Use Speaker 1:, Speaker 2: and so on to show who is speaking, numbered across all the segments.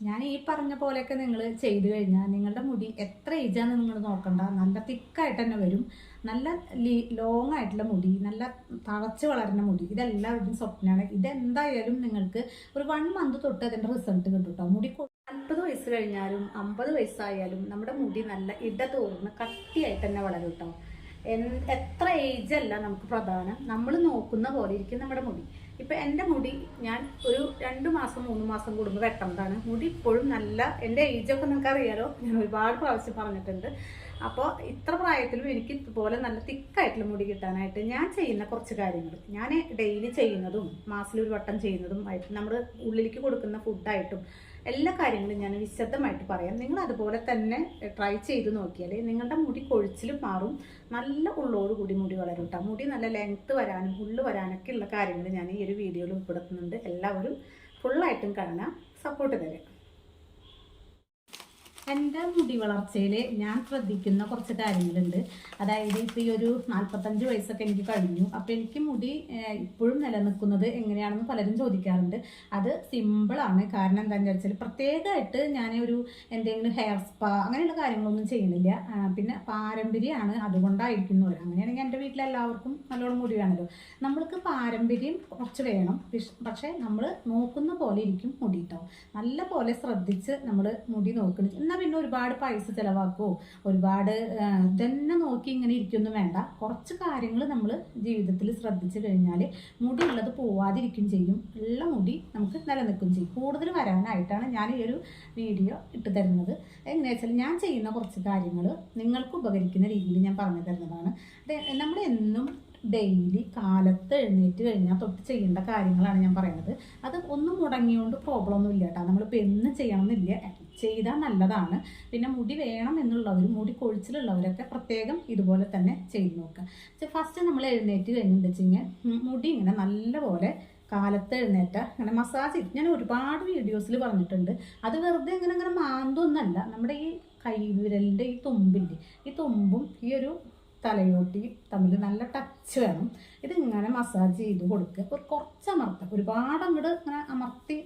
Speaker 1: ഞാൻ ഈ പറഞ്ഞ പോലെയൊക്കെ നിങ്ങൾ ചെയ്തു കഴിഞ്ഞാൽ നിങ്ങളുടെ മുടി എത്ര ഏജാന്ന് നിങ്ങൾ നോക്കണ്ട. നല്ല തിക്കായിട്ട് തന്നെ വരും. നല്ല ലോങ് ആയിട്ടുള്ള മുടി നല്ല തളച്ച് വളരുന്ന മുടി ഇതെല്ലാവരുടെയും സ്വപ്നമാണ് ഇതെന്തായാലും നിങ്ങൾക്ക് ഒരു വൺ മന്ത് തൊട്ട് അതിന്റെ റിസൾട്ട് കിട്ടും കേട്ടോ മുടി നാൽപ്പത് വയസ്സ് കഴിഞ്ഞാലും അമ്പത് വയസ്സായാലും നമ്മുടെ മുടി നല്ല ഇടതോർന്ന് കട്ടിയായിട്ട് തന്നെ വളരും കേട്ടോ എത്ര ഏജ് അല്ല നമുക്ക് പ്രധാനം. നമ്മൾ നോക്കുന്ന പോലെ ഇരിക്കും നമ്മുടെ മുടി. ഇപ്പൊ എന്റെ മുടി ഞാൻ ഒരു രണ്ട് മാസം മൂന്ന് മാസം കൂടുമ്പോൾ വെട്ടുന്നതാണ്. മുടി ഇപ്പോഴും നല്ല എന്റെ ഏജൊക്കെ നിങ്ങൾക്ക് അറിയാലോ ഞാൻ ഒരുപാട് പ്രാവശ്യം പറഞ്ഞിട്ടുണ്ട്. അപ്പോൾ ഇത്ര പ്രായത്തിലും എനിക്ക് ഇതുപോലെ നല്ല തിക്കായിട്ടുള്ള മുടി കിട്ടാനായിട്ട് ഞാൻ ചെയ്യുന്ന കുറച്ച് കാര്യങ്ങൾ. ഞാൻ ഡെയിലി ചെയ്യുന്നതും മാസത്തിൽ ഒരു വട്ടം ചെയ്യുന്നതും ആയിട്ട് നമ്മൾ ഉള്ളിലേക്ക് കൊടുക്കുന്ന ഫുഡായിട്ടും എല്ലാ കാര്യങ്ങളും ഞാൻ വിശദമായിട്ട് പറയാം. നിങ്ങൾ അതുപോലെ തന്നെ ട്രൈ ചെയ്ത് നോക്കിയാൽ നിങ്ങളുടെ മുടി കൊഴിച്ചിൽ മാറും. നല്ല ഉള്ളോട് കൂടി മുടി വളരും കേട്ടോ മുടി നല്ല ലെങ്ത്ത് വരാനും ഉള്ളു വരാനൊക്കെ ഉള്ള കാര്യങ്ങൾ ഞാൻ ഈ ഒരു വീഡിയോയിൽ ഉൾപ്പെടുത്തുന്നുണ്ട്. എല്ലാവരും ഫുള്ളായിട്ടും കാണാം സപ്പോർട്ട് തരാം. എന്റെ മുടി വളർച്ചയിൽ ഞാൻ ശ്രദ്ധിക്കുന്ന കുറച്ച് കാര്യങ്ങളുണ്ട്. അതായത് ഇപ്പോൾ ഈ ഒരു നാൽപ്പത്തഞ്ച് വയസ്സൊക്കെ എനിക്ക് കഴിഞ്ഞു. അപ്പോൾ എനിക്ക് മുടി ഇപ്പോഴും നിലനിൽക്കുന്നത് എങ്ങനെയാണെന്ന് പലരും ചോദിക്കാറുണ്ട്. അത് സിമ്പിളാണ് കാരണം എന്താണെന്ന് വെച്ചാൽ പ്രത്യേകമായിട്ട് ഞാൻ ഒരു എന്തെങ്കിലും ഹെയർ സ്പാ അങ്ങനെയുള്ള കാര്യങ്ങളൊന്നും ചെയ്യുന്നില്ല. പിന്നെ പാരമ്പര്യമാണ് അതുകൊണ്ടായിരിക്കുന്നു. അങ്ങനെയാണെങ്കിൽ എന്റെ വീട്ടിലെല്ലാവർക്കും നല്ലോണം മുടി വേണമല്ലോ നമ്മൾക്ക് പാരമ്പര്യം കുറച്ച് വേണം. പക്ഷേ നമ്മൾ നോക്കുന്ന പോലെ ഇരിക്കും മുടി കേട്ടോ നല്ല പോലെ ശ്രദ്ധിച്ച് നമ്മൾ മുടി നോക്കണം. എന്നാൽ പിന്നെ ഒരുപാട് പൈസ ചിലവാക്കുമോ ഒരുപാട് ഇതന്നെ നോക്കി ഇങ്ങനെ ഇരിക്കൊന്നും വേണ്ട. കുറച്ച് കാര്യങ്ങൾ നമ്മൾ ജീവിതത്തിൽ ശ്രദ്ധിച്ചു കഴിഞ്ഞാൽ മുടി ഉള്ളത് പോവാതിരിക്കും ചെയ്യും. ഉള്ള മുടി നമുക്ക് നിലനിൽക്കും ചെയ്യും. കൂടുതൽ വരാനായിട്ടാണ് ഞാൻ ഈ ഒരു വീഡിയോ ഇട്ട് തരുന്നത്. എങ്ങനെയാ വെച്ചാൽ ഞാൻ ചെയ്യുന്ന കുറച്ച് കാര്യങ്ങൾ നിങ്ങൾക്ക് ഉപകരിക്കുന്ന രീതിയിൽ ഞാൻ പറഞ്ഞു തരുന്നതാണ്. നമ്മൾ എന്നും ഡെയിലി കാലത്ത് എഴുന്നേറ്റ് കഴിഞ്ഞാൽ തൊട്ട് ചെയ്യേണ്ട കാര്യങ്ങളാണ് ഞാൻ പറയുന്നത്. അത് ഒന്നും മുടങ്ങിയോണ്ട് പ്രോബ്ലം ഒന്നും ഇല്ല കേട്ടോ. നമ്മളിപ്പോൾ എന്നും ചെയ്യണമെന്നില്ല ചെയ്താൽ നല്ലതാണ്. പിന്നെ മുടി വേണം എന്നുള്ളവരും മുടി കൊഴിച്ചിലുള്ളവരൊക്കെ പ്രത്യേകം ഇതുപോലെ തന്നെ ചെയ്ത് നോക്കുക. ഫസ്റ്റ് നമ്മൾ എഴുന്നേറ്റ് കഴിഞ്ഞെന്ന് വെച്ച് കഴിഞ്ഞാൽ മുടി ഇങ്ങനെ നല്ലപോലെ കാലത്ത് എഴുന്നേറ്റ അങ്ങനെ മസാജ് ചെയ്ത്. ഞാൻ ഒരുപാട് വീഡിയോസിൽ പറഞ്ഞിട്ടുണ്ട്. അത് വെറുതെ ഇങ്ങനെ ഇങ്ങനെ മാന്തൊന്നല്ല നമ്മുടെ ഈ കൈവിരലിന്റെ ഈ തുമ്പിന്റെ ഈ തുമ്പും ഈ ഒരു തലയോട്ടി തമ്മിൽ നല്ല ടച്ച് വേണം. ഇതിങ്ങനെ മസാജ് ചെയ്ത് കൊടുക്കുക ഒരു കുറച്ച് അമർത്തുക ഒരുപാട് അങ്ങോട്ട് ഇങ്ങനെ അമർത്തി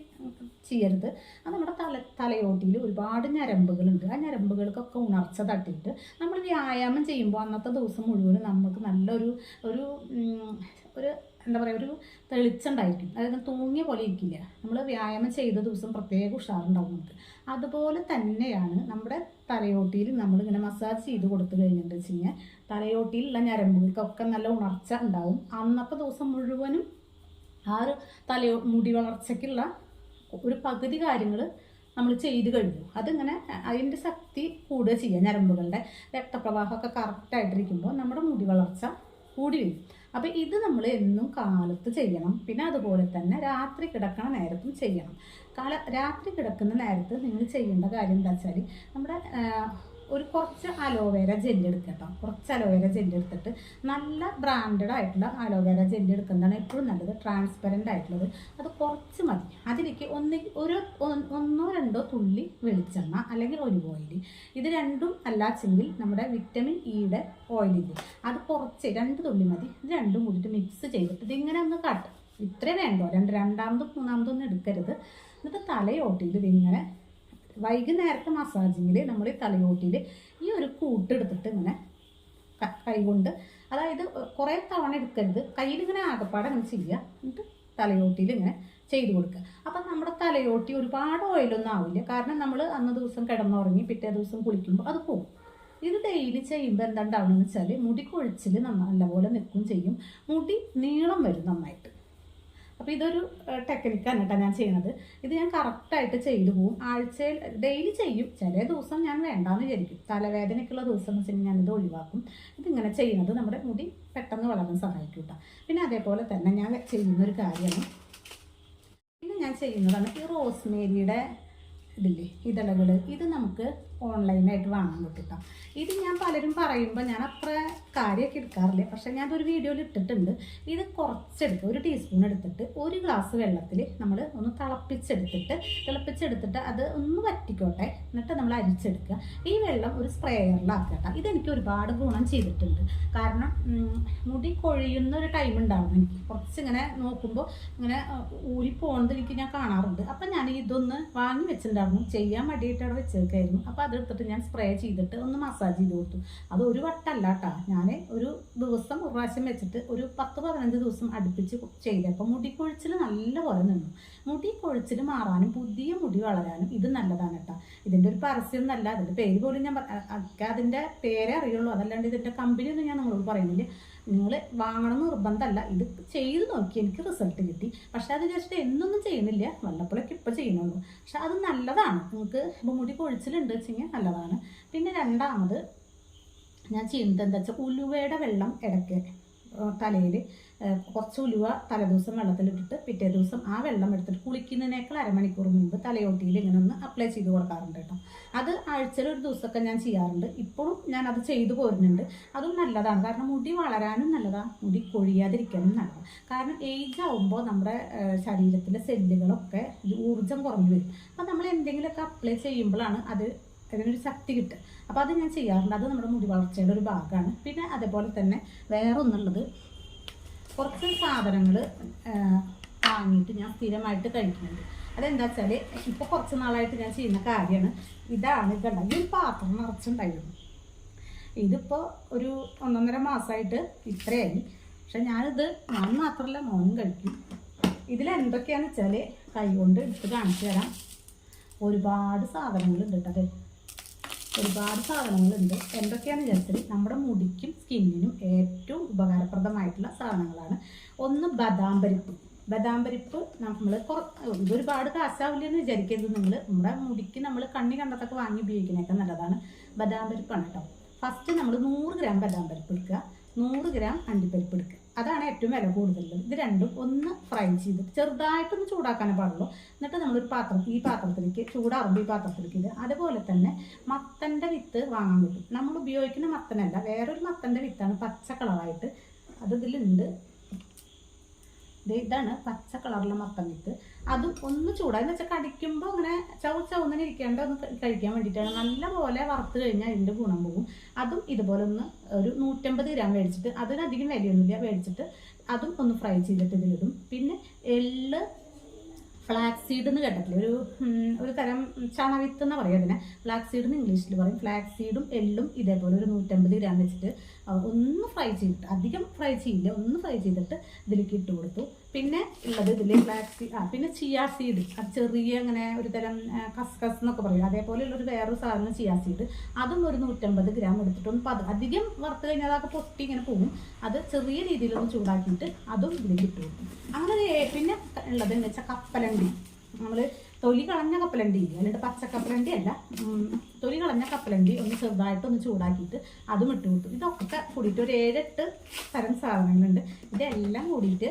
Speaker 1: ചെയ്യരുത്. അത് നമ്മുടെ തല തലയോട്ടിയിൽ ഒരുപാട് ഞരമ്പുകളുണ്ട്. ആ ഞരമ്പുകൾക്കൊക്കെ ഉണർച്ച തട്ടിയിട്ട് നമ്മൾ വ്യായാമം ചെയ്യുമ്പോൾ അന്നത്തെ ദിവസം മുഴുവനും നമുക്ക് നല്ലൊരു ഒരു ഒരു എന്താ പറയുക ഒരു തെളിച്ചുണ്ടായിരിക്കും. അതായത് തൂങ്ങിയ പോലെ ഇരിക്കില്ല. നമ്മൾ വ്യായാമം ചെയ്ത ദിവസം പ്രത്യേക ഉഷാറുണ്ടാവും നമുക്ക്. അതുപോലെ തന്നെയാണ് നമ്മുടെ തലയോട്ടിയിൽ നമ്മളിങ്ങനെ മസാജ് ചെയ്ത് കൊടുത്തു കഴിഞ്ഞിട്ട് വെച്ച് കഴിഞ്ഞാൽ തലയോട്ടിയിലുള്ള ഞരമ്പുകൾക്കൊക്കെ നല്ല ഉണർച്ച ഉണ്ടാവും. അന്നത്തെ ദിവസം മുഴുവനും ആ ഒരു തലയോ മുടി വളർച്ചയ്ക്കുള്ള ഒരു പകുതി കാര്യങ്ങൾ നമ്മൾ ചെയ്ത് കഴിഞ്ഞു. അതിങ്ങനെ അതിന്റെ ശക്തി കൂടുക ചെയ്യുക ഞരമ്പുകളുടെ രക്തപ്രവാഹമൊക്കെ കറക്റ്റായിട്ടിരിക്കുമ്പോൾ നമ്മുടെ മുടി വളർച്ച കൂടി വരും. അപ്പോൾ ഇത് നമ്മൾ എന്നും കാലത്ത് ചെയ്യണം. പിന്നെ അതുപോലെ തന്നെ രാത്രി കിടക്കണ നേരത്തും ചെയ്യണം. കാല രാത്രി കിടക്കുന്ന നേരത്ത് നിങ്ങൾ ചെയ്യേണ്ട കാര്യം എന്താ വെച്ചാൽ നമ്മുടെ ഒരു കുറച്ച് അലോവേര ജെല്ല് എടുക്കുക കുറച്ച് അലോവേര ജെല്ല് എടുത്തിട്ട് നല്ല ബ്രാൻഡഡ് ആയിട്ടുള്ള അലോവേര ജെല്ല് എടുക്കുന്നതാണ് എപ്പോഴും നല്ലത് ട്രാൻസ്പെറന്റ് ആയിട്ടുള്ളത്. അത് കുറച്ച് മതി. അതിലേക്ക് ഒന്ന് ഒരു ഒന്നോ രണ്ടോ തുള്ളി വെളിച്ചെണ്ണ അല്ലെങ്കിൽ ഒരു ഓയിൽ ഇത് രണ്ടും അല്ലാച്ചെങ്കിൽ നമ്മുടെ വിറ്റമിൻ ഇയുടെ ഓയിലില്ലേ അത് കുറച്ച് രണ്ട് തുള്ളി മതി. ഇത് രണ്ടും കൂടിയിട്ട് മിക്സ് ചെയ്തിട്ട് ഇതിങ്ങനെ ഒന്ന് കാട്ടും. ഇത്രേ വേണ്ടോ? രണ്ട് രണ്ടാമതും മൂന്നാമതും ഒന്നും എടുക്കരുത്. എന്നിട്ട് തലയോട്ടിയിൽ ഇതിങ്ങനെ വൈകുന്നേരത്തെ മസാജിങ്ങിൽ നമ്മൾ തലയോട്ടിയിൽ ഈ ഒരു കൂട്ടെടുത്തിട്ട് ഇങ്ങനെ കൈകൊണ്ട് അതായത് കുറേ തവണ എടുക്കരുത്. കയ്യിലിങ്ങനെ ആകപ്പാടെ അങ്ങനെ ചെയ്യുക എന്നിട്ട് തലയോട്ടിയിൽ ഇങ്ങനെ ചെയ്ത് കൊടുക്കുക അപ്പം നമ്മുടെ തലയോട്ടി ഒരുപാട് ഓയിലൊന്നും ആവില്ല. കാരണം നമ്മൾ അന്ന് ദിവസം കിടന്നുറങ്ങി പിറ്റേ ദിവസം കുളിക്കുമ്പോൾ അത് പോകും ഇത് ഡെയിലി ചെയ്യുമ്പോൾ എന്താണ്ടാവണമെന്ന് വെച്ചാൽ മുടി കൊഴിച്ചിൽ നന്ന- നല്ലപോലെ നിൽക്കും ചെയ്യും. മുടി നീളം വരും നന്നായിട്ട്. അപ്പോൾ ഇതൊരു ടെക്നിക്കാണ് കേട്ടോ ഞാൻ ചെയ്യുന്നത്. ഇത് ഞാൻ കറക്റ്റായിട്ട് ചെയ്തു പോകും ആഴ്ചയിൽ ഡെയിലി ചെയ്യും. ചില ദിവസം ഞാൻ വേണ്ടാന്ന് വിചാരിക്കും. തലവേദനയ്ക്കുള്ള ദിവസം എന്ന് വെച്ചാൽ ഞാനിത് ഒഴിവാക്കും. ഇതിങ്ങനെ ചെയ്യുന്നത് നമ്മുടെ മുടി പെട്ടെന്ന് വളരാൻ സഹായിക്കും കേട്ടോ. പിന്നെ അതേപോലെ തന്നെ ഞാൻ ചെയ്യുന്ന ഒരു കാര്യമാണ്. പിന്നെ ഞാൻ ചെയ്യുന്നതാണ് ഈ റോസ്മേരിയുടെ ഇതില്ലേ ഇതളകൾ ഇത് നമുക്ക് ഓൺലൈനായിട്ട് വാങ്ങാൻ കിട്ടും ഇത് ഞാൻ പലരും പറയുമ്പോൾ ഞാൻ അത്ര കാര്യമൊക്കെ എടുക്കാറില്ല. പക്ഷെ ഞാൻ ഒരു വീഡിയോയിൽ ഇട്ടിട്ടുണ്ട്. ഇത് കുറച്ചെടുക്കുക ഒരു ടീസ്പൂൺ എടുത്തിട്ട് ഒരു ഗ്ലാസ് വെള്ളത്തിൽ നമ്മൾ ഒന്ന് തിളപ്പിച്ചെടുത്തിട്ട് തിളപ്പിച്ചെടുത്തിട്ട് അത് ഒന്ന് വറ്റിക്കോട്ടെ. എന്നിട്ട് നമ്മൾ അരിച്ചെടുക്കുക. ഈ വെള്ളം ഒരു സ്പ്രേയറിലാക്കട്ടെ ഇതെനിക്ക് ഒരുപാട് ഗുണം ചെയ്തിട്ടുണ്ട്. കാരണം മുടി കൊഴിയുന്ന ഒരു ടൈം ഉണ്ടാവും. എനിക്ക് കുറച്ചിങ്ങനെ നോക്കുമ്പോൾ ഇങ്ങനെ ഊരി പോകുന്നത് എനിക്ക് ഞാൻ കാണാറുണ്ട്. അപ്പം ഞാൻ ഇതൊന്ന് വാങ്ങി വെച്ചിട്ടുണ്ടായിരുന്നു. ചെയ്യാൻ വേണ്ടിയിട്ട് അവിടെ വെച്ചേക്കായിരുന്നു. അപ്പോൾ അതെടുത്തിട്ട് ഞാൻ സ്പ്രേ ചെയ്തിട്ട് ഒന്ന് മസാജ് ചെയ്ത് കൊടുത്തു. അത് ഒരു വട്ടല്ല കേട്ടോ ഞാൻ ഒരു ദിവസം ഒരു പ്രാവശ്യം വെച്ചിട്ട് ഒരു പത്ത് പതിനഞ്ച് ദിവസം അടുപ്പിച്ച് ചെയ്തപ്പോൾ മുടി കൊഴിച്ചിൽ നല്ലപോലെ നിന്നു. മുടി കൊഴിച്ചിൽ മാറാനും പുതിയ മുടി വളരാനും ഇത് നല്ലതാണ് കേട്ടോ. ഇതിന്റെ ഒരു പരസ്യം എന്നല്ല അതിന്റെ പേര് പോലും ഞാൻ അതിന്റെ പേരേ അറിയുള്ളൂ. അതല്ലാണ്ട് ഇതിന്റെ കമ്പനി ഒന്നും ഞാൻ നിങ്ങളോട് പറയുന്നില്ല. നിങ്ങൾ വാങ്ങണം നിർബന്ധമല്ല. ഇത് ചെയ്ത് നോക്കി എനിക്ക് റിസൾട്ട് കിട്ടി. പക്ഷെ അത് ജസ്റ്റ് എന്നൊന്നും ചെയ്യുന്നില്ല വല്ലപ്പോഴൊക്കെ ഇപ്പം ചെയ്യുന്നുള്ളൂ പക്ഷെ അത് നല്ലതാണ്. നിങ്ങൾക്ക് ഇപ്പോൾ മുടി കൊഴിച്ചിലുണ്ട് വെച്ചെങ്കിൽ നല്ലതാണ്. പിന്നെ രണ്ടാമത് ഞാൻ ചെയ്യുന്നത് എന്താ വെച്ചാൽ ഉലുവയുടെ വെള്ളം ഇടയ്ക്ക് തലയിൽ കുറച്ച് ഉലുവ തലേദിവസം വെള്ളത്തിലിട്ടിട്ട് പിറ്റേ ദിവസം ആ വെള്ളം എടുത്തിട്ട് കുളിക്കുന്നതിനേക്കാൾ അരമണിക്കൂർ മുൻപ് തലയോട്ടിയിൽ ഇങ്ങനെ ഒന്ന് അപ്ലൈ ചെയ്ത് കൊടുക്കാറുണ്ട് കേട്ടോ. അത് ആഴ്ചയിൽ ഒരു ദിവസമൊക്കെ ഞാൻ ചെയ്യാറുണ്ട്. ഇപ്പോഴും ഞാൻ അത് ചെയ്തു പോരുന്നുണ്ട്. അതും നല്ലതാണ്. കാരണം മുടി വളരാനും നല്ലതാണ് മുടി കൊഴിയാതിരിക്കാനും നല്ലതാണ് കാരണം ഏജ് ആവുമ്പോൾ നമ്മുടെ ശരീരത്തിലെ സെല്ലുകളൊക്കെ ഊർജം കുറഞ്ഞു വരും. അപ്പം നമ്മൾ എന്തെങ്കിലുമൊക്കെ അപ്ലൈ ചെയ്യുമ്പോഴാണ് അത് അതിനൊരു ശക്തി കിട്ടുക അപ്പോൾ അത് ഞാൻ ചെയ്യാറുണ്ട്. അത് നമ്മുടെ മുടി വളർച്ചയുടെ ഒരു ഭാഗമാണ്. പിന്നെ അതേപോലെ തന്നെ വേറെ ഒന്നുള്ളത് കുറച്ച് സാധനങ്ങൾ വാങ്ങിയിട്ട് ഞാൻ സ്ഥിരമായിട്ട് കഴിക്കുന്നുണ്ട്. അതെന്താ വെച്ചാൽ ഇപ്പോൾ കുറച്ച് നാളായിട്ട് ഞാൻ ചെയ്യുന്ന കാര്യമാണ്. ഇതാണ് ഇതുണ്ട്? ഈ ഒരു പാത്രം നിറച്ചുണ്ടായിരുന്നു. ഇതിപ്പോൾ ഒരു ഒന്നൊന്നര മാസമായിട്ട് ഇത്രയായി. പക്ഷെ ഞാനിത് ഞാൻ മാത്രമല്ല മോനും കഴിക്കും. ഇതിലെന്തൊക്കെയാണെന്ന് വെച്ചാൽ കൈ കൊണ്ട് എടുത്ത് കാണിച്ചു തരാം. ഒരുപാട് സാധനങ്ങളുണ്ട് കേട്ടോ ഒരുപാട് സാധനങ്ങളുണ്ട്. എന്തൊക്കെയാണെന്ന് വിചാരിച്ചാൽ നമ്മുടെ മുടിക്കും സ്കിന്നിനും ഏറ്റവും ഉപകാരപ്രദമായിട്ടുള്ള സാധനങ്ങളാണ്. ഒന്ന് ബദാം പരിപ്പ്. ബദാം പരിപ്പ് നമ്മൾ ഇതൊരുപാട് കാശാവില്ല എന്ന് വിചാരിക്കരുത് നിങ്ങൾ നമ്മുടെ മുടിക്ക് നമ്മൾ കണ്ണി കണ്ടത്തൊക്കെ വാങ്ങി ഉപയോഗിക്കുന്നതൊക്കെ നല്ലതാണ്. ബദാം പരിപ്പാണ് കേട്ടോ. ഫസ്റ്റ് നമ്മൾ നൂറ് ഗ്രാം ബദാം പരിപ്പ് എടുക്കുക. നൂറ് ഗ്രാം അണ്ടിപ്പരിപ്പ് എടുക്കുക. അതാണ് ഏറ്റവും വില കൂടുതലുള്ളത്. ഇത് രണ്ടും ഒന്ന് ഫ്രൈ ചെയ്ത് ചെറുതായിട്ടൊന്ന് ചൂടാക്കാനേ പാടുള്ളൂ. എന്നിട്ട് നമ്മളൊരു പാത്രം ഈ പാത്രത്തിലേക്ക് ചൂടാറുമ്പോൾ ഈ പാത്രത്തിലേക്ക് ഇത് അതുപോലെ തന്നെ മത്തന്റെ വിത്ത് വാങ്ങാൻ കിട്ടും. നമ്മൾ ഉപയോഗിക്കുന്ന മത്തനല്ല വേറൊരു മത്തന്റെ വിത്താണ് പച്ച കളറായിട്ട് അത് ഇതിലുണ്ട്. ഇതാണ് പച്ച കളറിലെ മത്തം വിത്ത്. അതും ഒന്ന് ചൂടാ. എന്ന് വെച്ചാൽ കടിക്കുമ്പോൾ അങ്ങനെ ചവ ചവന്നിന് ഇരിക്കാണ്ട് ഒന്ന് കഴിക്കാൻ വേണ്ടിയിട്ടാണ് നല്ലപോലെ വറുത്ത് കഴിഞ്ഞാൽ അതിന്റെ ഗുണം പോകും. അതും ഇതുപോലെ ഒന്ന് ഒരു നൂറ്റമ്പത് ഗ്രാം മേടിച്ചിട്ട് അതിനധികം വിലയൊന്നുമില്ല. മേടിച്ചിട്ട് അതും ഒന്ന് ഫ്രൈ ചെയ്തിട്ട് ഇതിലിടും. പിന്നെ എള്ള് ഫ്ലാക്സ് സീഡ് എന്ന് കേട്ടിട്ടില്ല? ഒരു ഒരു തരം ചണവിത്ത് എന്ന് പറയും അതിനെ. ഫ്ലാക്സ് സീഡ് എന്ന് ഇംഗ്ലീഷിൽ പറയും. ഫ്ലാക്സ് സീഡും എള്ളും ഇതേപോലെ ഒരു നൂറ്റമ്പത് ഗ്രാം വെച്ചിട്ട് ഒന്ന് ഫ്രൈ ചെയ്തിട്ട് അധികം ഫ്രൈ ചെയ്യില്ല ഒന്ന് ഫ്രൈ ചെയ്തിട്ട് ഇതിലേക്ക് ഇട്ട് കൊടുത്തു. പിന്നെ ഉള്ളത് ഇതിൽ ബ്ലാക്ക് സീഡ് ആ പിന്നെ ചിയാ സീഡ് അത് ചെറിയ അങ്ങനെ ഒരു തരം കസ്കസ് എന്നൊക്കെ പറയും. അതേപോലെയുള്ള ഒരു വേറൊരു സാധനം ചിയാ സീഡ് അതും ഒരു നൂറ്റമ്പത് ഗ്രാം എടുത്തിട്ടൊന്ന് പത് അധികം വറുത്ത് കഴിഞ്ഞാൽ അതൊക്കെ പൊട്ടി ഇങ്ങനെ പോകും അത് ചെറിയ രീതിയിലൊന്ന് ചൂടാക്കിയിട്ട് അതും ഇതിലേക്ക് ഇട്ട് കൊടുക്കും. അങ്ങനെ പിന്നെ ഉള്ളത് എന്ന് വെച്ചാൽ കപ്പലണ്ടി. നമ്മൾ തൊലി കളഞ്ഞ കപ്പലണ്ടി ഇല്ല? പച്ച കപ്പലണ്ടി അല്ല. തൊലി കളഞ്ഞ കപ്പലണ്ടി ഒന്ന് ചെറുതായിട്ട് ഒന്ന് ചൂടാക്കിയിട്ട് അതും ഇട്ട് കൊടുത്തു ഇതൊക്കെ കൂടിയിട്ട് ഒരു ഏഴെട്ട് തരം സാധനങ്ങളുണ്ട്. ഇതെല്ലാം കൂടിയിട്ട്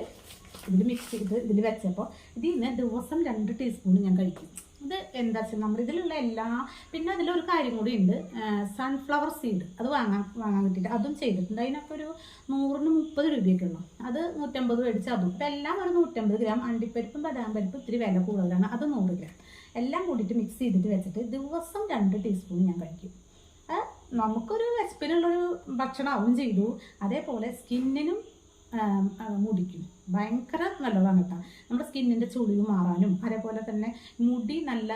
Speaker 1: ഇതിൽ മിക്സ് ചെയ്ത് ഇതിൽ വെച്ചപ്പോൾ ഇത് ഇന്ന് ദിവസം രണ്ട് ടീസ്പൂൺ ഞാൻ കഴിക്കും. ഇത് എന്താ വെച്ചാൽ നമ്മൾ ഇതിലുള്ള എല്ലാ പിന്നെ അതിലൊരു കാര്യം കൂടി ഉണ്ട് സൺഫ്ലവർ സീഡ് അത് വാങ്ങാൻ വാങ്ങാൻ കിട്ടിയിട്ട് അതും ചെയ്തിട്ടുണ്ട്. അതിനൊക്കെ ഒരു നൂറിന് മുപ്പത് രൂപയൊക്കെ ഉള്ളൂ. അത് നൂറ്റമ്പത് മേടിച്ച് അതും. ഇപ്പം എല്ലാം ഒരു നൂറ്റമ്പത് ഗ്രാം. അണ്ടിപ്പരിപ്പും ബദാം പരിപ്പും ഇത്തിരി വില കൂടുതലാണ്. അത് നൂറ് ഗ്രാം. എല്ലാം കൂടിയിട്ട് മിക്സ് ചെയ്തിട്ട് വെച്ചിട്ട് ദിവസം രണ്ട് ടീസ്പൂൺ ഞാൻ കഴിക്കും. നമുക്കൊരു വിശപ്പിനുള്ളൊരു ഭക്ഷണമാവും ചെയ്തു. അതേപോലെ സ്കിന്നിനും മുടിക്കും. ഭയങ്കര നല്ലതാണ് കേട്ടോ. നമ്മുടെ സ്കിന്നിന്റെ ചുളിവ് മാറാനും അതേപോലെ തന്നെ മുടി നല്ല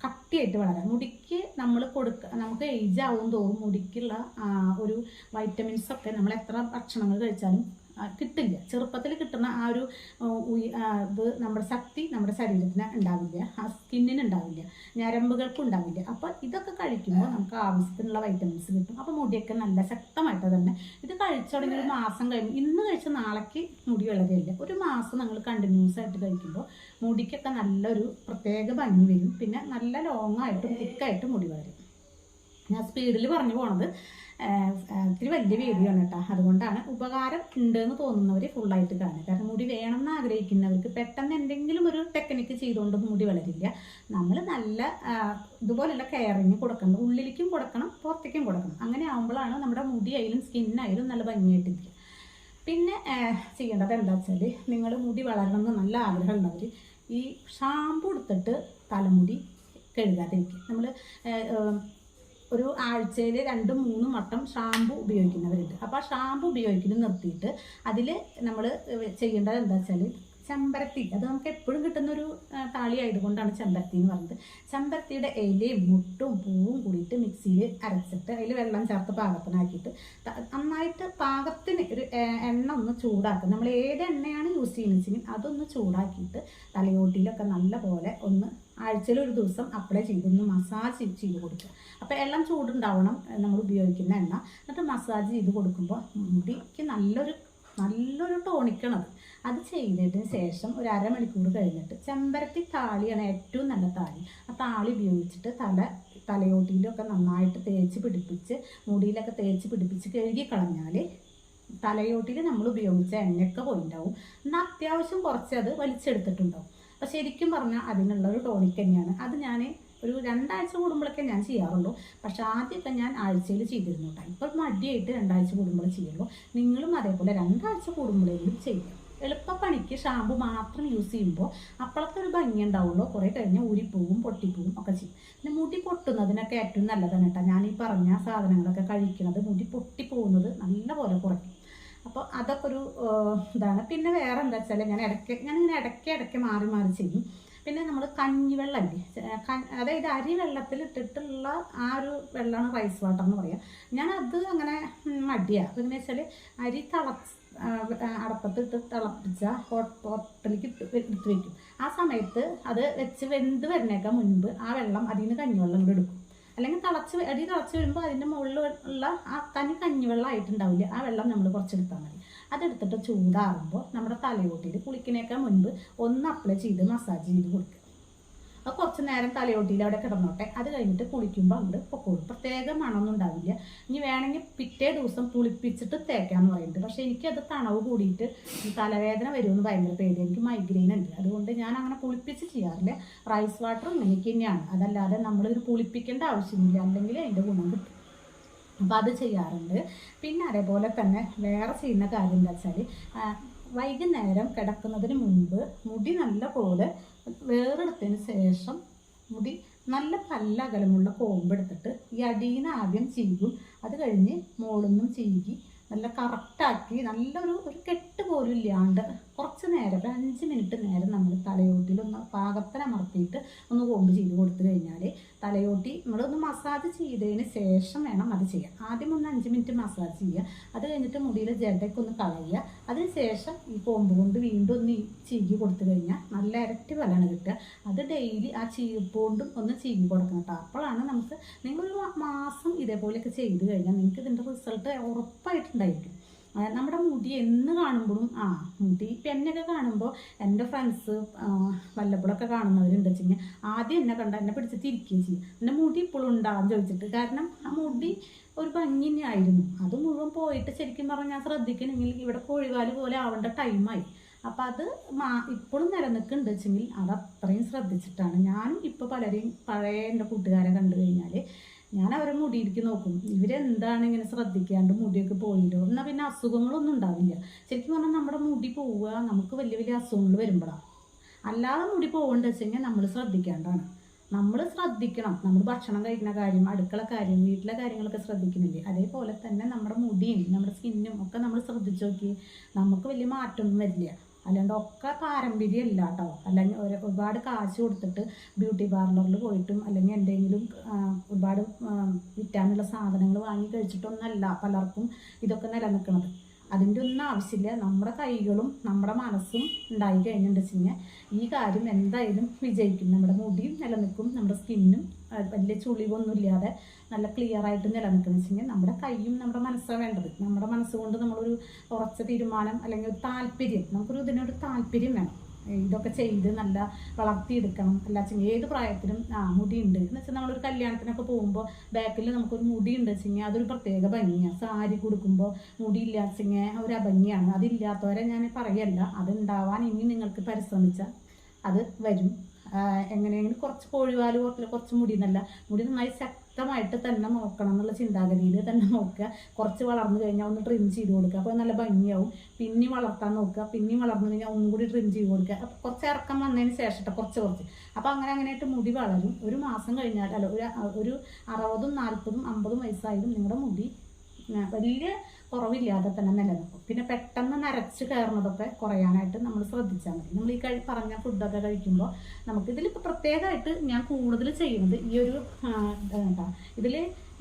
Speaker 1: കട്ടിയായിട്ട് വളരാം മുടിക്ക് നമ്മൾ കൊടുക്ക നമുക്ക് ഏജ് ആവും തോറും മുടിക്കുള്ള ഒരു വൈറ്റമിൻസ് ഒക്കെ നമ്മൾ എത്ര ഭക്ഷണങ്ങൾ കഴിച്ചാലും കിട്ടില്ല. ചെറുപ്പത്തിൽ കിട്ടുന്ന ആ ഒരു ഇത് നമ്മുടെ ശക്തി നമ്മുടെ ശരീരത്തിന് ഉണ്ടാവില്ല. ആ സ്കിന്നിന് ഉണ്ടാവില്ല. ഞരമ്പുകൾക്കും ഉണ്ടാവില്ല. അപ്പോൾ ഇതൊക്കെ കഴിക്കുമ്പോൾ നമുക്ക് ആവശ്യത്തിനുള്ള വൈറ്റമിൻസ് കിട്ടും. അപ്പോൾ മുടിയൊക്കെ നല്ല ശക്തമായിട്ട് തന്നെ ഇത് കഴിച്ചുകൊണ്ടെങ്കിൽ ഒരു മാസം കഴിഞ്ഞ് ഇന്ന് കഴിച്ച നാളേക്ക് മുടി വളരെയില്ല. ഒരു മാസം നമ്മൾ കണ്ടിന്യൂസ് ആയിട്ട് കഴിക്കുമ്പോൾ മുടിക്കൊക്കെ നല്ലൊരു പ്രത്യേക ഭംഗി വരും. പിന്നെ നല്ല ലോങ്ങായിട്ടും തിക്കായിട്ടും മുടി വളരും. ഞാൻ സ്പീഡിൽ പറഞ്ഞു പോണത് ഇത്തിരി വലിയ വീഡിയോ ആണ് കേട്ടോ. അതുകൊണ്ടാണ് ഉപകാരം ഉണ്ട് എന്ന് തോന്നുന്നവർ ഫുള്ളായിട്ട് കാണുക. കാരണം മുടി വേണം എന്ന് ആഗ്രഹിക്കുന്നവർക്ക് പെട്ടെന്ന് എന്തെങ്കിലും ഒരു ടെക്നിക്ക് ചെയ്തുകൊണ്ട് മുടി വളരില്ല. നമ്മൾ നല്ല ഇതുപോലുള്ള കെയറിങ് കൊടുക്കണം. ഉള്ളിലേക്കും കൊടുക്കണം പുറത്തേക്കും കൊടുക്കണം. അങ്ങനെ ആകുമ്പോഴാണ് നമ്മുടെ മുടി ആയാലും സ്കിന്നായാലും നല്ല ഭംഗിയായിട്ടിരിക്കുക പിന്നെ ചെയ്യേണ്ടത് എന്താ വെച്ചാൽ നിങ്ങൾ മുടി വളരണം എന്ന് നല്ല ആഗ്രഹമുള്ളവർ ഈ ഷാമ്പു എടുത്തിട്ട് തലമുടി കഴുകാതിരിക്കുക. നമ്മൾ ഒരു ആഴ്ചയിൽ രണ്ടും മൂന്നും വട്ടം ഷാമ്പു ഉപയോഗിക്കുന്നവരുണ്ട്. അപ്പോൾ ആ ഷാമ്പു ഉപയോഗിക്കുന്നത് നിർത്തിയിട്ട് അതിൽ നമ്മൾ ചെയ്യേണ്ടത് എന്താ വെച്ചാൽ ചെമ്പരത്തി അത് നമുക്ക് എപ്പോഴും കിട്ടുന്ന ഒരു താളി ആയതുകൊണ്ടാണ് ചെമ്പരത്തി എന്ന് പറയുന്നത് ചെമ്പരത്തിയുടെ ഇലയും മുട്ടും പൂവും കൂടിയിട്ട് മിക്സിയിൽ അരച്ചിട്ട് അതിൽ വെള്ളം ചേർത്ത് പാകത്തിനാക്കിയിട്ട് നന്നായിട്ട് പാകത്തിന് ഒരു എണ്ണ ഒന്ന് ചൂടാക്കുക. നമ്മൾ ഏത് എണ്ണയാണ് യൂസ് ചെയ്യുന്നത് അതൊന്ന് ചൂടാക്കിയിട്ട് തലയോട്ടിയിലൊക്കെ നല്ല പോലെ ഒന്ന് ആഴ്ചയിൽ ഒരു ദിവസം അപ്ലൈ ചെയ്തൊന്ന് മസാജ് ചെയ്ത് കൊടുക്കുക. അപ്പോൾ എല്ലാം ചൂടുണ്ടാവണം നമ്മൾ ഉപയോഗിക്കുന്ന എണ്ണ. എന്നിട്ട് മസാജ് ചെയ്ത് കൊടുക്കുമ്പോൾ മുടിക്ക് നല്ലൊരു നല്ലൊരു ടോണിക്കണത്. അത് ചെയ്തതിന് ശേഷം ഒരു അരമണിക്കൂർ കഴിഞ്ഞിട്ട് ചെമ്പരത്തി താളിയാണ് ഏറ്റവും നല്ല താളി. ആ താളി ഉപയോഗിച്ചിട്ട് തല തലയോട്ടിയിലൊക്കെ നന്നായിട്ട് തേച്ച് പിടിപ്പിച്ച് മുടിയിലൊക്കെ തേച്ച് പിടിപ്പിച്ച് കഴുകി കളഞ്ഞാൽ തലയോട്ടിയിൽ നമ്മൾ ഉപയോഗിച്ച എണ്ണയൊക്കെ പോയിണ്ടാവും. എന്നാൽ അത്യാവശ്യം കുറച്ച് അത് വലിച്ചെടുത്തിട്ടുണ്ടാവും. അപ്പോൾ ശരിക്കും പറഞ്ഞാൽ അതിനുള്ള ഒരു ടോണിക് തന്നെയാണ്. അത് ഞാൻ ഒരു രണ്ടാഴ്ച കൂടുമ്പോഴൊക്കെ ഞാൻ ചെയ്യാറുള്ളൂ. പക്ഷേ ആദ്യമൊക്കെ ഞാൻ ആഴ്ചയിൽ ചെയ്തിരുന്നു കേട്ടോ. ഇപ്പം മടിയായിട്ട് രണ്ടാഴ്ച കൂടുമ്പോൾ ചെയ്യുള്ളൂ. നിങ്ങളും അതേപോലെ രണ്ടാഴ്ച കൂടുമ്പോഴെങ്കിലും ചെയ്യുക എളുപ്പപ്പണിക്ക് ഷാമ്പു മാത്രം യൂസ് ചെയ്യുമ്പോൾ അപ്പോഴത്തെ ഒരു ഭംഗി ഉണ്ടാവുള്ളൂ. കുറേ കഴിഞ്ഞ് ഊരിപ്പോവും പൊട്ടിപ്പോവും ഒക്കെ ചെയ്യും. പിന്നെ മുടി പൊട്ടുന്നതിനൊക്കെ ഏറ്റവും നല്ലതാണ് കേട്ടോ. ഞാൻ ഈ പറഞ്ഞ സാധനങ്ങളൊക്കെ കഴിക്കുന്നത് മുടി പൊട്ടിപ്പോകുന്നത് നല്ലപോലെ കുറയ്ക്കും. അപ്പോൾ അതൊക്കെ ഒരു ഇതാണ്. പിന്നെ വേറെ എന്താ വെച്ചാൽ ഞാൻ ഇടയ്ക്ക് ഞാനിങ്ങനെ ഇടയ്ക്ക് ഇടയ്ക്ക് മാറി മാറി ചെയ്യും. പിന്നെ നമ്മൾ കഞ്ഞിവെള്ളമല്ലേ അതായത് അരി വെള്ളത്തിൽ ഇട്ടിട്ടുള്ള ആ ഒരു വെള്ളമാണ് റൈസ് വാട്ടർ എന്ന് പറയാം. ഞാൻ അത് അങ്ങനെ മടിയാണ് അപ്പോൾ എങ്ങനെ വെച്ചാൽ അരി തിളച്ച് അടപ്പത്തിട്ട് തിളപ്പിച്ച ഹോട്ട് പോട്ടിലേക്ക് എടുത്ത് വെക്കും. ആ സമയത്ത് അത് വെച്ച് വെന്ത് വരുന്നേക്കാൾ മുൻപ് ആ വെള്ളം അതിൽ നിന്ന് കഞ്ഞിവെള്ളം കൂടെ എടുക്കും. അല്ലെങ്കിൽ തിളച്ച് അടി തിളച്ച് വരുമ്പോൾ അതിന്റെ മുകളിൽ ഉള്ള ആ തനി കഞ്ഞിവെള്ളം ആയിട്ടുണ്ടാവില്ല. ആ വെള്ളം നമ്മൾ കുറച്ചെടുത്താൽ മതി. അതെടുത്തിട്ട് ചൂടാറുമ്പോൾ നമ്മുടെ തലയോട്ടിയിൽ കുളിക്കുന്നേക്കാൾ മുൻപ് ഒന്ന് അപ്ലൈ ചെയ്ത് മസാജ് ചെയ്ത് കൊടുക്കുക. അത് കുറച്ച് നേരം തലയോട്ടിയിൽ അവിടെ കിടന്നോട്ടെ. അത് കഴിഞ്ഞിട്ട് കുളിക്കുമ്പോൾ അങ്ങോട്ട് പൊക്കോളും. പ്രത്യേക മണമൊന്നും ഉണ്ടാവില്ല. ഇനി വേണമെങ്കിൽ പിറ്റേ ദിവസം പുളിപ്പിച്ചിട്ട് തേക്കാന്ന് പറയുന്നുണ്ട്. പക്ഷേ എനിക്കത് തണവ് കൂടിയിട്ട് തലവേദന വരുമെന്ന് ഭയങ്കര പേടി. എനിക്ക് മൈഗ്രെയിൻ ഉണ്ട്. അതുകൊണ്ട് ഞാൻ അങ്ങനെ പുളിപ്പിച്ച് ചെയ്യാറില്ല. റൈസ് വാട്ടർ എനിക്ക് തന്നെയാണ്. അതല്ലാതെ നമ്മളിത് പുളിപ്പിക്കേണ്ട ആവശ്യമില്ല. അല്ലെങ്കിൽ അതിന്റെ ഗുണം കിട്ടും. അപ്പോൾ അത് ചെയ്യാറുണ്ട്. പിന്നെ അതേപോലെ തന്നെ വേറെ ചെയ്യുന്ന കാര്യം എന്താ വെച്ചാൽ വൈകുന്നേരം കിടക്കുന്നതിന് മുൻപ് മുടി നല്ല പോലെ വേറെടുത്തതിന് ശേഷം മുടി നല്ല പല്ല അകലമുള്ള കോമ്പെടുത്തിട്ട് ഈ നിന്ന് ആദ്യം ചീകും. അത് കഴിഞ്ഞ് മുകളിൽ നിന്നും ചീകി നല്ല കറക്റ്റാക്കി നല്ലൊരു ഒരു കെട്ട് പോലും ഇല്ലാണ്ട് കുറച്ച് നേരം ഒരു അഞ്ച് മിനിറ്റ് നേരം നമ്മൾ തലയോട്ടിൽ ഒന്ന് പാകത്തിന് പാകത്തിനമർത്തിയിട്ട് ഒന്ന് കോമ്പ് ചെയ്ത് കൊടുത്തു കഴിഞ്ഞാൽ തലയോട്ടി നമ്മളൊന്ന് മസാജ് ചെയ്തതിന് ശേഷം വേണം അത് ചെയ്യാൻ. ആദ്യം ഒന്ന് അഞ്ച് മിനിറ്റ് മസാജ് ചെയ്യുക. അത് കഴിഞ്ഞിട്ട് മുടിയിലെ ജഡയൊക്കെ ഒന്ന് കളയുക. അതിന് ശേഷം ഈ കോമ്പ് കൊണ്ട് വീണ്ടും ഒന്ന് ചീകി കൊടുത്തു കഴിഞ്ഞാൽ നല്ല ഇരട്ടി ഫലമാണ് കിട്ടുക. അത് ഡെയിലി ആ ചീപ്പ് കൊണ്ടും ഒന്ന് ചീകി കൊടുക്കണം കേട്ടോ. അപ്പോഴാണ് നമുക്ക് നിങ്ങളൊരു മാസം ഇതേപോലെയൊക്കെ ചെയ്ത് കഴിഞ്ഞാൽ നിങ്ങൾക്ക് ഇതിന്റെ റിസൾട്ട് ഉറപ്പായിട്ടുണ്ടായിരിക്കും നമ്മുടെ മുടി എന്ന് കാണുമ്പോഴും ആ മുടി ഇപ്പം എന്നെയൊക്കെ കാണുമ്പോൾ എന്റെ ഫ്രണ്ട്സ് വല്ലപ്പോഴൊക്കെ കാണുന്നവരുണ്ട് വെച്ച് ആദ്യം എന്നെ കണ്ട എന്നെ പിടിച്ച് തിരിക്കുകയും ചെയ്യും. എന്റെ മുടി ഇപ്പോഴും ഉണ്ടാവും ചോദിച്ചിട്ട്. കാരണം ആ മുടി ഒരു ഭംഗി തന്നെയായിരുന്നു അത് മുഴുവൻ പോയിട്ട് ശരിക്കും പറഞ്ഞാൽ ശ്രദ്ധിക്കണമെങ്കിൽ ഇവിടെ കോഴിവാൽ പോലെ ആവേണ്ട ടൈമായി അപ്പം അത് മാ ഇപ്പോഴും നിലനിൽക്കുന്നുണ്ട് വെച്ചെങ്കിൽ അത് അത്രയും ശ്രദ്ധിച്ചിട്ടാണ്. ഞാനും ഇപ്പോൾ പലരെയും പഴയ എന്റെ കൂട്ടുകാരെ കണ്ടു കഴിഞ്ഞാൽ ഞാൻ അവരെ മുടിയിലേക്ക് നോക്കും. ഇവരെന്താണ് ഇങ്ങനെ ശ്രദ്ധിക്കാണ്ട് മുടിയൊക്കെ പോയില്ലോ? എന്നാൽ പിന്നെ അസുഖങ്ങളൊന്നും ഉണ്ടാവില്ല. ശരിക്കും പറഞ്ഞാൽ നമ്മുടെ മുടി പോവുക നമുക്ക് വലിയ വലിയ അസുഖങ്ങൾ വരുമ്പോഴാണ് അല്ലാതെ മുടി പോകേണ്ട വെച്ച് കഴിഞ്ഞാൽ നമ്മൾ ശ്രദ്ധിക്കേണ്ടതാണ്. നമ്മൾ ശ്രദ്ധിക്കണം. നമ്മൾ ഭക്ഷണം കഴിക്കുന്ന കാര്യം അടുക്കള കാര്യം വീട്ടിലെ കാര്യങ്ങളൊക്കെ ശ്രദ്ധിക്കുന്നില്ലേ? അതേപോലെ തന്നെ നമ്മുടെ മുടിയും നമ്മുടെ സ്കിന്നും ഒക്കെ നമ്മൾ ശ്രദ്ധിച്ചു നോക്കി നമുക്ക് വലിയ മാറ്റമൊന്നും വരില്ല. അല്ലാണ്ട് ഒക്കെ പാരമ്പര്യം ഇല്ല കേട്ടോ അല്ലെങ്കിൽ ഒരു- ഒരുപാട് കാശ് കൊടുത്തിട്ട് ബ്യൂട്ടി പാർലറിൽ പോയിട്ടും അല്ലെങ്കിൽ എന്തെങ്കിലും ഒരുപാട് വിറ്റാനുള്ള സാധനങ്ങൾ വാങ്ങി കഴിച്ചിട്ടൊന്നല്ല പലർക്കും ഇതൊക്കെ നിലനിൽക്കുന്നത് അതിന്റെ ഒന്നും ആവശ്യമില്ല. നമ്മുടെ കൈകളും നമ്മുടെ മനസ്സും ഉണ്ടായി കഴിഞ്ഞിട്ട് വെച്ച് ഈ കാര്യം എന്തായാലും വിജയിക്കും. നമ്മുടെ മുടിയും നിലനിൽക്കും. നമ്മുടെ സ്കിന്നും വലിയ ചുളിവൊന്നും ഇല്ലാതെ നല്ല ക്ലിയർ ആയിട്ട് നിലനിൽക്കുന്ന വെച്ചാൽ നമ്മുടെ കൈയും നമ്മുടെ മനസ്സാണ് വേണ്ടത്. നമ്മുടെ മനസ്സുകൊണ്ട് നമ്മളൊരു ഉറച്ച തീരുമാനം അല്ലെങ്കിൽ താല്പര്യം നമുക്കൊരു ഇതിനൊരു താല്പര്യം വേണം. ഇതൊക്കെ ചെയ്ത് നല്ല വളർത്തിയെടുക്കണം. അല്ലാച്ചെങ്കിൽ ഏത് പ്രായത്തിലും ആ മുടി ഉണ്ട് എന്ന് വെച്ചാൽ നമ്മളൊരു കല്യാണത്തിനൊക്കെ പോകുമ്പോൾ ബാക്കിൽ നമുക്കൊരു മുടി ഉണ്ട് വെച്ചെങ്കിൽ അതൊരു പ്രത്യേക ഭംഗിയാണ് സാരി കൊടുക്കുമ്പോൾ മുടി ഇല്ലാച്ചെങ്കിൽ ഒരു അഭംഗിയാണ്. അതില്ലാത്തവരെ ഞാൻ പറയല്ല. അതുണ്ടാവാൻ ഇനി നിങ്ങൾക്ക് പരിശ്രമിച്ചാൽ അത് വരും. എങ്ങനെയെങ്കിലും കുറച്ച് കോഴിവാൽ കുറച്ച് മുടി എന്നല്ല. മുടി നന്നായി ശക്തമായിട്ട് തന്നെ നോക്കണം എന്നുള്ള ചിന്താഗതിയിൽ തന്നെ നോക്കുക. കുറച്ച് വളർന്നു കഴിഞ്ഞാൽ ഒന്ന് ട്രിം ചെയ്ത് കൊടുക്കുക. അപ്പോൾ നല്ല ഭംഗിയാവും. പിന്നെ വളർത്താൻ നോക്കുക. പിന്നെ വളർന്നു കഴിഞ്ഞാൽ ഒന്നും കൂടി ട്രിം ചെയ്ത് കൊടുക്കുക. അപ്പോൾ കുറച്ച് ഇറക്കം വന്നതിന് ശേഷം കുറച്ച് കുറച്ച്. അപ്പോൾ അങ്ങനെ അങ്ങനെയായിട്ട് മുടി വളരും. ഒരു മാസം കഴിഞ്ഞാൽ അല്ല ഒരു ഒരു അറുപതും നാൽപ്പതും അമ്പതും വയസ്സായാലും നിങ്ങളുടെ മുടി വലിയ കുറവില്ലാതെ തന്നെ നിലനിൽക്കും. പിന്നെ പെട്ടെന്ന് നരച്ച് കയറുന്നതൊക്കെ കുറയാനായിട്ട് നമ്മൾ ശ്രദ്ധിച്ചാൽ മതി. നമ്മൾ ഈ കഴി പറഞ്ഞ ഫുഡൊക്കെ കഴിക്കുമ്പോൾ നമുക്ക് ഇതിൽ പ്രത്യേകമായിട്ട് ഞാൻ കൂടുതൽ ചെയ്യുന്നത് ഈ ഒരു എന്താ ഇതിൽ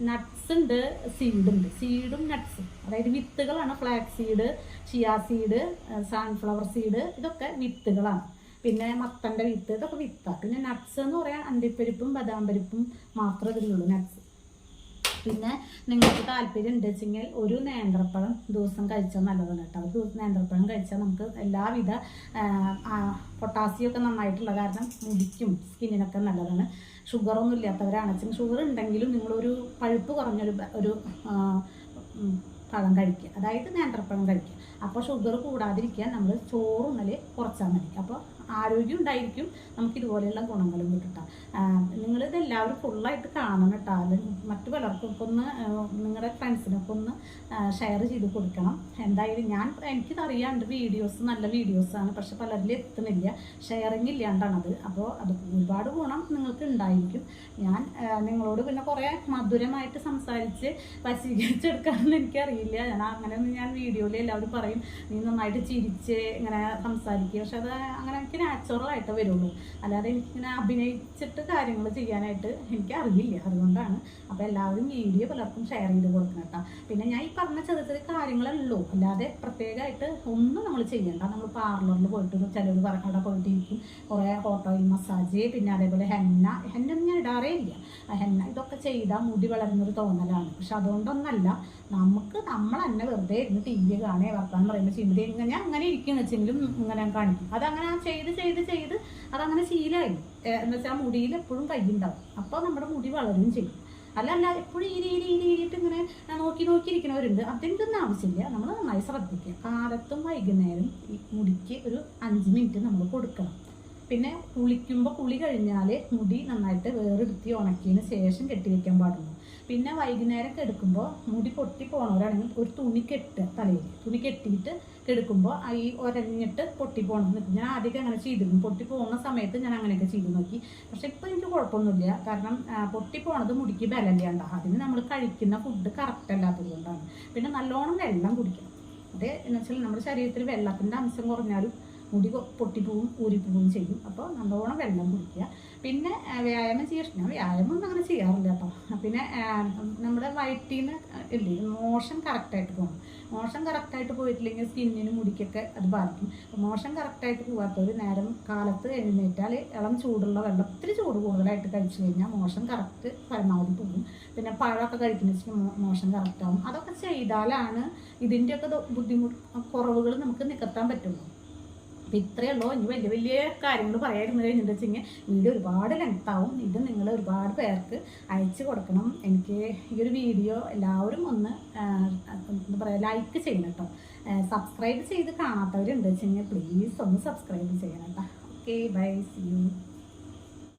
Speaker 1: നട്ട്സ് ഉണ്ട് സീഡ് ഉണ്ട്. സീഡും നട്ട്സും അതായത് വിത്തുകളാണ് flax seed chia seed sunflower seed ഇതൊക്കെ വിത്തുകളാണ്. പിന്നെ മത്തന്റെ വിത്ത് ഇതൊക്കെ വിത്താണ് പിന്നെ നട്ട്സ് എന്ന് പറയാൻ അണ്ടിപ്പരിപ്പും ബദാം പരിപ്പും മാത്രമേ ഇതിലുള്ളൂ. നട്ട്സ് പിന്നെ നിങ്ങൾക്ക് താല്പര്യം ഉണ്ട് വെച്ചെങ്കിൽ ഒരു നേന്ത്രപ്പഴം ദിവസം കഴിച്ചാൽ നല്ലതാണ് കേട്ടോ. ഒരു നേന്ത്രപ്പഴം കഴിച്ചാൽ നമുക്ക് എല്ലാവിധ പൊട്ടാസ്യം ഒക്കെ നന്നായിട്ടുള്ള കാരണം മുടിക്കും സ്കിന്നിനൊക്കെ നല്ലതാണ്. ഷുഗറൊന്നും ഇല്ലാത്തവരാണ്. വെച്ചെങ്കിൽ ഷുഗർ ഉണ്ടെങ്കിലും നിങ്ങളൊരു പഴുപ്പ് കുറഞ്ഞൊരു ഒരു പഴം കഴിക്കുക. അതായത് നേന്ത്രപ്പഴം കഴിക്കുക. അപ്പോൾ ഷുഗർ കൂടാതിരിക്കാൻ നമ്മൾ ചോറുണ്ണൽ കുറച്ചാൽ മതി. അപ്പോൾ ആരോഗ്യം ഉണ്ടായിരിക്കും. നമുക്ക് ഇതുപോലെയുള്ള ഗുണങ്ങളും കിട്ടും. നിങ്ങളിത് എല്ലാവരും ഫുള്ളായിട്ട് കാണണം കേട്ടോ. അല്ലെങ്കിൽ മറ്റു പലർക്കും ഒക്കെ ഒന്ന് നിങ്ങളുടെ ഫ്രണ്ട്സിനൊക്കെ ഒന്ന് ഷെയർ ചെയ്ത് കൊടുക്കണം. എന്തായാലും ഞാൻ എനിക്കിത് അറിയാണ്ട് വീഡിയോസ് നല്ല വീഡിയോസാണ് പക്ഷെ പലരിലും എത്തുന്നില്ല. ഷെയറിങ് ഇല്ലാണ്ടാണത്. അപ്പോൾ അത് ഒരുപാട് ഗുണം നിങ്ങൾക്ക് ഉണ്ടായിരിക്കും. ഞാൻ നിങ്ങളോട് പിന്നെ കുറേ മധുരമായിട്ട് സംസാരിച്ച് വശീകരിച്ചെടുക്കാമെന്ന് എനിക്കറിയില്ല. ഞാൻ അങ്ങനെയൊന്നും ഞാൻ വീഡിയോയിൽ എല്ലാവരും പറയും നീ നന്നായിട്ട് ചിരിച്ച് ഇങ്ങനെ സംസാരിക്കുക പക്ഷെ അത് അങ്ങനെ എനിക്ക് നാച്ചുറൽ ആയിട്ട് വരുള്ളൂ. അല്ലാതെ എനിക്കിങ്ങനെ അഭിനയിച്ചിട്ട് കാര്യങ്ങൾ ചെയ്യാനായിട്ട് എനിക്ക് അറിയില്ല അതുകൊണ്ടാണ് അപ്പോൾ എല്ലാവരും വീഡിയോ പലർക്കും ഷെയർ ചെയ്ത് കൊടുക്കണം കേട്ടോ. പിന്നെ ഞാൻ ഈ പറഞ്ഞ ചെറിയ ചെറിയ കാര്യങ്ങളുള്ളൂ അല്ലാതെ പ്രത്യേകമായിട്ട് ഒന്നും നമ്മൾ ചെയ്യണ്ട. നമ്മൾ പാർലറിൽ പോയിട്ട് ചിലർ പറഞ്ഞ അവിടെ പോയിട്ട് ഇരിക്കും കുറേ ഹോട്ടോയിൽ മസാജ് പിന്നെ അതേപോലെ ഹെന്ന ഹെന്ന ഞാൻ ഇടാറേ ഇല്ല. ഹെന്ന ഇതൊക്കെ ചെയ്താൽ മുടി വളരുന്നൊരു തോന്നലാണ്. പക്ഷെ അതുകൊണ്ടൊന്നല്ല നമുക്ക് നമ്മൾ തന്നെ വെറുതെ ഇരുന്ന് ടി വി കാണേ വർത്താൻ പറയുമ്പോൾ ചെയ്യുമ്പോൾ ഞാൻ അങ്ങനെ ഇരിക്കുന്നു വെച്ചെങ്കിലും ഇങ്ങനെ കാണിക്കും. അതങ്ങനെ ആ ചെയ്ത് ചെയ്ത് ചെയ്ത് ചെയ്ത് അതങ്ങനെ ശീലമായി എന്ന് വെച്ചാൽ മുടിയിൽ എപ്പോഴും കൈയുണ്ടാവും അപ്പോൾ നമ്മുടെ മുടി വളരുകയും ചെയ്യും. അല്ലല്ല അല്ല എപ്പോഴും ഈ രീതി ഈ രീതിയിട്ട് ഇങ്ങനെ നോക്കി നോക്കി അതിന്റെ ഒന്നും ആവശ്യമില്ല. നമ്മൾ നന്നായി ശ്രദ്ധിക്കുക. കാലത്തും വൈകുന്നേരം ഈ മുടിക്ക് ഒരു അഞ്ച് മിനിറ്റ് നമ്മൾ കൊടുക്കണം. പിന്നെ കുളിക്കുമ്പോൾ കുളി കഴിഞ്ഞാൽ മുടി നന്നായിട്ട് വേറെടുത്തി ഉണക്കിയതിന് ശേഷം കെട്ടി വയ്ക്കാൻ പാടുള്ളൂ. പിന്നെ വൈകുന്നേരം കെടുക്കുമ്പോൾ മുടി പൊട്ടി പോണവരാണെങ്കിൽ ഒരു തുണി കെട്ടുക തലയിൽ. തുണി കെട്ടിയിട്ട് കെടുക്കുമ്പോൾ ഈ ഒരഞ്ഞിട്ട് പൊട്ടി പോകണം ഞാൻ ആദ്യമൊക്കെ അങ്ങനെ ചെയ്തിരുന്നു. പൊട്ടി പോകുന്ന സമയത്ത് ഞാൻ അങ്ങനെയൊക്കെ ചെയ്തു നോക്കി. പക്ഷെ ഇപ്പം എനിക്ക് കുഴപ്പമൊന്നുമില്ല. കാരണം പൊട്ടി പോണത് മുടിക്ക് ബലമില്ലാണ്ട. അതിന് നമ്മൾ കഴിക്കുന്ന ഫുഡ് കറക്റ്റ് അല്ലാത്തത് കൊണ്ടാണ്. പിന്നെ നല്ലോണം വെള്ളം കുടിക്കണം. അത് എന്ന് വെച്ചാൽ നമ്മുടെ ശരീരത്തിൽ വെള്ളത്തിന്റെ അംശം കുറഞ്ഞാലും മുടി പൊട്ടിപ്പോവും ഊരിപ്പോവും ചെയ്യും. അപ്പോൾ നല്ലോണം വെള്ളം കുടിക്കുക. പിന്നെ വ്യായാമം ചെയ്യുക ഞാൻ വ്യായാമം ഒന്നും അങ്ങനെ ചെയ്യാറില്ല കേട്ടോ പിന്നെ നമ്മുടെ വയറ്റിൽ നിന്ന് ഇല്ലേ മോഷൻ കറക്റ്റായിട്ട് പോകണം മോഷൻ കറക്റ്റായിട്ട് പോയിട്ടില്ലെങ്കിൽ സ്കിന്നിന് മുടിക്കൊക്കെ അത് ബാധിക്കും. മോഷൻ കറക്റ്റായിട്ട് പോകാത്തവർ നേരം കാലത്ത് എഴുന്നേറ്റാൽ ഇളം ചൂടുള്ള വെള്ളം ഒത്തിരി ചൂട് കൂടുതലായിട്ട് കഴിച്ചു കഴിഞ്ഞാൽ മോഷൻ കറക്റ്റ് പരമാവധി പോകും. പിന്നെ പഴമൊക്കെ കഴിക്കുന്ന വെച്ചാൽ മോഷൻ കറക്റ്റാവും അതൊക്കെ ചെയ്താലാണ് ഇതിന്റെയൊക്കെ ബുദ്ധിമുട്ട് കുറവുകൾ നമുക്ക് നികത്താൻ പറ്റുള്ളൂ. അപ്പം ഇത്രയേ ഉള്ളൂ. ഇനി വലിയ വലിയ കാര്യങ്ങൾ പറയാമായിരുന്നു കഴിഞ്ഞിട്ട് വെച്ചെങ്കിൽ വീഡിയോ ഒരുപാട് ലെങ്ത് ആവും. ഇത് നിങ്ങൾ ഒരുപാട് പേർക്ക് അയച്ചു കൊടുക്കണം. എനിക്ക് ഈ ഒരു വീഡിയോ എല്ലാവരും ഒന്ന് എന്താ പറയുക ലൈക്ക് ചെയ്യണം കേട്ടോ സബ്സ്ക്രൈബ് ചെയ്ത് കാണാത്തവരുണ്ട് വെച്ചെങ്കിൽ പ്ലീസ് ഒന്ന് സബ്സ്ക്രൈബ് ചെയ്യണം കേട്ടോ ഓക്കെ ബൈ സി യു